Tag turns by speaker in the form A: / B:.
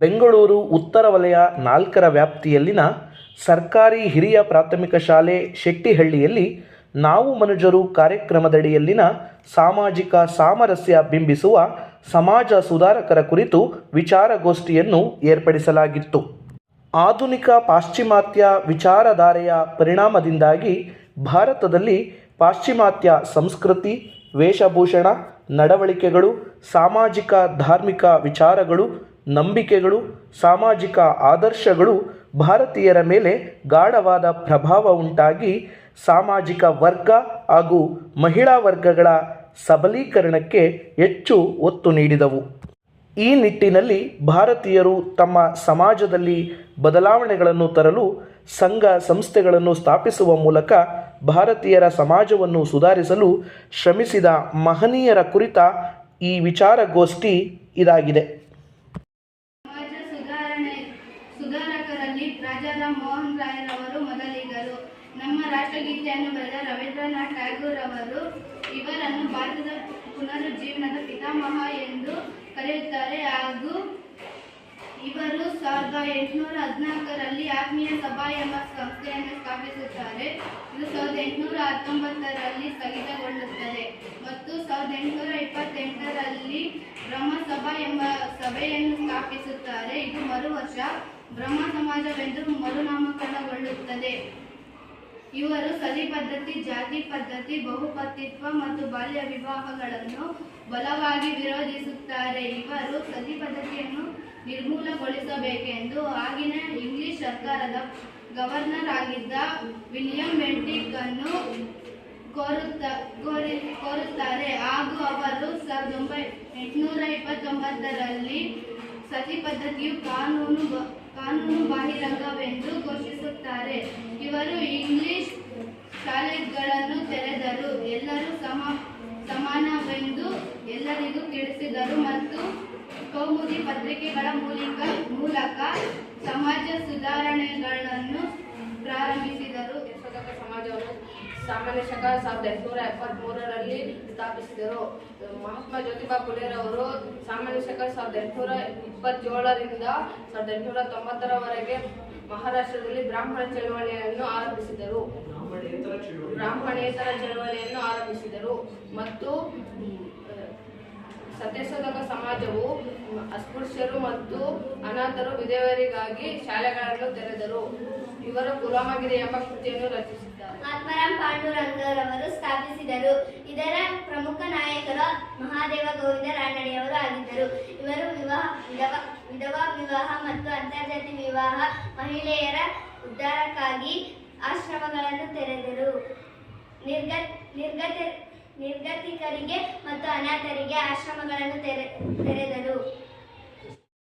A: ಬೆಂಗಳೂರು ಉತ್ತರ ವಲಯ ನಾಲ್ಕರ ವ್ಯಾಪ್ತಿಯಲ್ಲಿನ ಸರ್ಕಾರಿ ಹಿರಿಯ ಪ್ರಾಥಮಿಕ ಶಾಲೆ ಶೆಟ್ಟಿಹಳ್ಳಿಯಲ್ಲಿ ನಾವು ಮನುಜರು ಕಾರ್ಯಕ್ರಮದಡಿಯಲ್ಲಿನ ಸಾಮಾಜಿಕ ಸಾಮರಸ್ಯ ಬಿಂಬಿಸುವ ಸಮಾಜ ಸುಧಾರಕರ ಕುರಿತು ವಿಚಾರಗೋಷ್ಠಿಯನ್ನು ಏರ್ಪಡಿಸಲಾಗಿತ್ತು. ಆಧುನಿಕ ಪಾಶ್ಚಿಮಾತ್ಯ ವಿಚಾರಧಾರೆಯ ಪರಿಣಾಮದಿಂದಾಗಿ ಭಾರತದಲ್ಲಿ ಪಾಶ್ಚಿಮಾತ್ಯ ಸಂಸ್ಕೃತಿ, ವೇಷಭೂಷಣ, ನಡವಳಿಕೆಗಳು, ಸಾಮಾಜಿಕ ಧಾರ್ಮಿಕ ವಿಚಾರಗಳು ನಂಬಿಕೆಗಳು, ಸಾಮಾಜಿಕ ಆದರ್ಶಗಳು ಭಾರತೀಯರ ಮೇಲೆ ಗಾಢವಾದ ಪ್ರಭಾವ ಉಂಟಾಗಿ ಸಾಮಾಜಿಕ ವರ್ಗ ಹಾಗೂ ಮಹಿಳಾ ವರ್ಗಗಳ ಸಬಲೀಕರಣಕ್ಕೆ ಹೆಚ್ಚು ಒತ್ತು ನೀಡಿದವು. ಈ ನಿಟ್ಟಿನಲ್ಲಿ ಭಾರತೀಯರು ತಮ್ಮ ಸಮಾಜದಲ್ಲಿ ಬದಲಾವಣೆಗಳನ್ನು ತರಲು ಸಂಘ ಸಂಸ್ಥೆಗಳನ್ನು ಸ್ಥಾಪಿಸುವ ಮೂಲಕ ಭಾರತೀಯರ ಸಮಾಜವನ್ನು ಸುಧಾರಿಸಲು ಶ್ರಮಿಸಿದ ಮಹನೀಯರ ಕುರಿತ ಈ ವಿಚಾರಗೋಷ್ಠಿ ಇದಾಗಿದೆ.
B: ರಾಜಾರಾಮ್ ಮೋಹನ್ ರಾಯರವರು ಮೊದಲಿಗರು. ನಮ್ಮ ರಾಷ್ಟ್ರಗೀತೆಯನ್ನು ಬರೆದ ರವೀಂದ್ರನಾಥ್ ಟ್ಯಾಗೂರ್ ಅವರು ಇವರನ್ನು ಭಾರತದ ಪುನರುಜ್ಜೀವನದ ಪಿತಾಮಹ ಎಂದು ಕರೆಯುತ್ತಾರೆ. ಹಾಗೂ ಇವರು ಸಾವಿರದ ಎಂಟುನೂರ ಹದಿನಾಲ್ಕರಲ್ಲಿ ಆತ್ಮೀಯ ಸಭಾ ಎಂಬ ಸಂಸ್ಥೆಯನ್ನು ಸ್ಥಾಪಿಸುತ್ತಾರೆ. ಇದು ಸಾವಿರದ ಎಂಟುನೂರ ಹತ್ತೊಂಬತ್ತರಲ್ಲಿ ಸ್ಥಗಿತಗೊಳ್ಳುತ್ತದೆ. ಮತ್ತು ಸಾವಿರದ ಎಂಟುನೂರ ಇಪ್ಪತ್ತೆಂಟರಲ್ಲಿ ಬ್ರಹ್ಮಸಭಾ ಎಂಬ ಸಭೆಯನ್ನು ಸ್ಥಾಪಿಸುತ್ತಾರೆ. ಇದು ಮರು ವರ್ಷ ಬ್ರಹ್ಮ ಸಮಾಜವೆಂದು ಮರುನಾಮಕರಣಗೊಳ್ಳುತ್ತದೆ. ಇವರು ಸತಿ ಪದ್ಧತಿ, ಜಾತಿ ಪದ್ಧತಿ, ಬಹುಪತಿತ್ವ ಮತ್ತು ಬಾಲ್ಯ ವಿವಾಹಗಳನ್ನು ಬಲವಾಗಿ ವಿರೋಧಿಸುತ್ತಾರೆ. ಇವರು ಸತಿ ಪದ್ಧತಿಯನ್ನು ನಿರ್ಮೂಲಗೊಳಿಸಬೇಕೆಂದು ಆಗಿನ ಇಂಗ್ಲಿಷ್ ಸರ್ಕಾರದ ಗವರ್ನರ್ ಆಗಿದ್ದ ವಿಲಿಯಂ ಬೆಂಟಿಕ್ ಅನ್ನು ಕೋರುತ್ತ, ಕೋರಿ, ಕೋರುತ್ತಾರೆ. ಹಾಗೂ ಅವರು ಸಾವಿರದ ಒಂಬೈ ಎಂಟುನೂರ ಇಪ್ಪತ್ತೊಂಬತ್ತರಲ್ಲಿ ಸತಿ ಪದ್ಧತಿಯು ಕಾನೂನು ಕಾನೂನು ಬಾಹಿರಂಗವೆಂದು ಘೋಷಿಸುತ್ತಾರೆ. ಇವರು ಇಂಗ್ಲಿಷ್ ಶಾಲೆಗಳನ್ನು ತೆರೆದರು. ಎಲ್ಲರೂ ಸಮ, ಸಮಾನವೆಂದು ಎಲ್ಲರಿಗೂ ತಿಳಿಸಿದರು ಮತ್ತು ಕೌಮುದಿ ಪತ್ರಿಕೆಗಳ ಮೂಲಕ ಮೂಲಕ ಸಮಾಜ ಸುಧಾರಣೆಗಳನ್ನು ಪ್ರಾರಂಭಿಸಿದರು.
C: ಸಮಾಜವನ್ನು ಸಾಮಾನ್ಯ ಶಕ ಸಾವಿರದ ಎಂಟುನೂರ ಎಪ್ಪತ್ತ್ಮೂರರಲ್ಲಿ ಸ್ಥಾಪಿಸಿದರು. ಮಹಾತ್ಮ ಜ್ಯೋತಿಬಾ ಪುಲೇರವರು ಸಾಮಾನ್ಯ ಶಕ ಸಾವಿರದ ಎಂಟುನೂರ ಇಪ್ಪತ್ತೇಳರಿಂದ ಸಾವಿರದ ಎಂಟುನೂರ ತೊಂಬತ್ತರವರೆಗೆ ಮಹಾರಾಷ್ಟ್ರದಲ್ಲಿ ಬ್ರಾಹ್ಮಣ ಚಳವಳಿಯನ್ನು ಆರಂಭಿಸಿದರು. ಬ್ರಾಹ್ಮಣೇತರ ಚಳವಳಿಯನ್ನು ಆರಂಭಿಸಿದರು. ಮತ್ತು ಸತ್ಯಶೋಧಕ ಸಮಾಜವು ಅಸ್ಪೃಶ್ಯರು ಮತ್ತು ಅನಾಥರು ವಿಧವೆಯರಿಗಾಗಿ ಶಾಲೆಗಳನ್ನು ತೆರೆದರು. ಇವರು ಗುಲಾಮಗಿರಿ ಎಂಬ ಕೃತಿಯನ್ನು ರಚಿಸಿದ್ದಾರೆ.
D: ಆತ್ಮರಾಮ್ ಪಾಂಡುರಂಗರವರು ಸ್ಥಾಪಿಸಿದರು. ಇದರ ಪ್ರಮುಖ ನಾಯಕರು ಮಹಾದೇವ ಗೋವಿಂದ ರಾನಡೆಯವರು ಆಗಿದ್ದರು. ಇವರು ವಿವಾಹ, ವಿಧವಾ ವಿಧವಾ ವಿವಾಹ ಮತ್ತು ಅಂತರ್ಜಾತಿ ವಿವಾಹ ಮಹಿಳೆಯರ ಉದ್ಧಾರಕ್ಕಾಗಿ ಆಶ್ರಮಗಳನ್ನು ತೆರೆದರು. ನಿರ್ಗತ್, ನಿರ್ಗತ, ನಿರ್ಗತಿಕರಿಗೆ ಮತ್ತು ಅನಾಥರಿಗೆ ಆಶ್ರಮಗಳನ್ನು ತೆರೆ, ತೆರೆದರು.